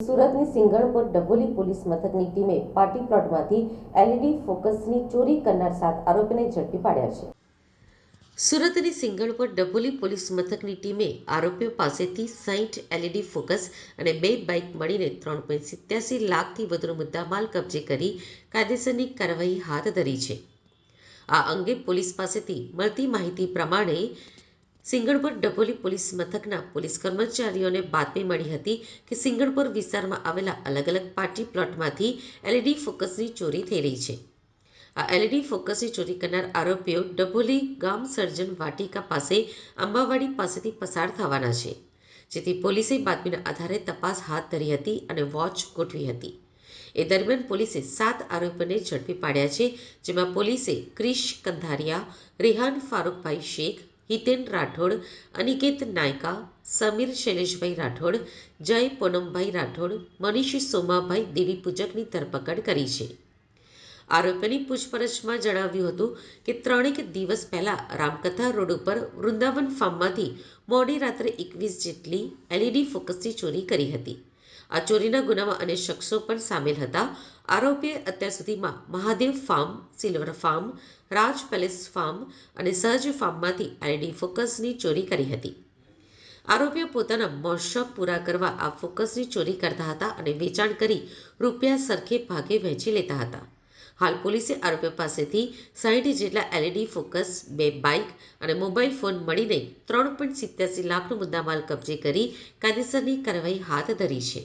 સુરતની સિંગણપુર ડભોલી પોલીસ મથકની ટીમે પાર્ટી પ્લોટમાંથી એલઈડી ફોકસની ચોરી કરનાર સાત આરોપીને ઝડપી પાડ્યા છે. સુરતની સિંગણપુર ડભોલી પોલીસ મથકની ટીમે આરોપીઓ પાસેથી સાઈઠ એલઈડી ફોકસ અને બે બાઇક મળીને ત્રણ પોઈન્ટ સિત્યાસી લાખથી વધુનો મુદ્દામાલ કબજે કરી કાયદેસરની કાર્યવાહી હાથ ધરી છે. આ અંગે પોલીસ પાસેથી મળતી માહિતી પ્રમાણે સિંગણપુર ડભોલી પોલીસ મથકના પોલીસ કર્મચારીઓને બાતમી મળી હતી કે સિંગણપુર વિસ્તારમાં આવેલા અલગ અલગ પાર્ટી પ્લોટમાંથી એલઈડી ફોકસની ચોરી થઈ રહી છે. આ એલઈડી ફોકસની ચોરી કરનાર આરોપીઓ ડભોલી ગામ સર્જન વાટિકા પાસે અંબાવાડી પાસેથી પસાર થવાના છે, જેથી પોલીસે બાતમીના આધારે તપાસ હાથ ધરી હતી અને વોચ ગોઠવી હતી. એ દરમિયાન પોલીસે સાત આરોપીઓને ઝડપી પાડ્યા છે, જેમાં પોલીસે ક્રિશ કંધારિયા, રેહાન ફારૂકભાઈ શેખ હિતેન રાઠોડ, અનિકેત નાયકા, સમીર શૈલેષભાઈ રાઠોડ, જય પૂનમભાઈ રાઠોડ, મનીષ સોમાભાઈ દેવી પૂજકની ધરપકડ કરી છે. આરોપીની પૂછપરછમાં જણાવ્યું હતું કે ત્રણેક દિવસ પહેલાં રામકથા રોડ ઉપર વૃંદાવન ફાર્મમાંથી મોડી રાત્રે એકવીસ જેટલી એલઈડી ફોકસની ચોરી કરી હતી. આ ચોરીના ગુનામાં અનેક શખ્સો પણ સામેલ હતા. આરોપીએ અત્યાર સુધીમાં Mahadev farm, silver farm, Raj palace farm અને સહજ ફાર્મમાંથી આઈડી ફોકસની ચોરી કરી હતી. આરોપીઓ પોતાના મોશોખ પૂરા કરવા આ ફોકસની ચોરી કરતા હતા અને વેચાણ કરી રૂપિયા સરખે ભાગે વહેંચી લેતા હતા. હાલ પોલીસે આરોપીઓ પાસેથી સાહીઠ જેટલા એલઈડી ફોકસ, બે બાઇક અને મોબાઈલ ફોન મળીને ત્રણ પોઈન્ટ સિત્યાસી લાખનો મુદ્દામાલ કબજે કરી કાયદેસરની કાર્યવાહી હાથ ધરી છે.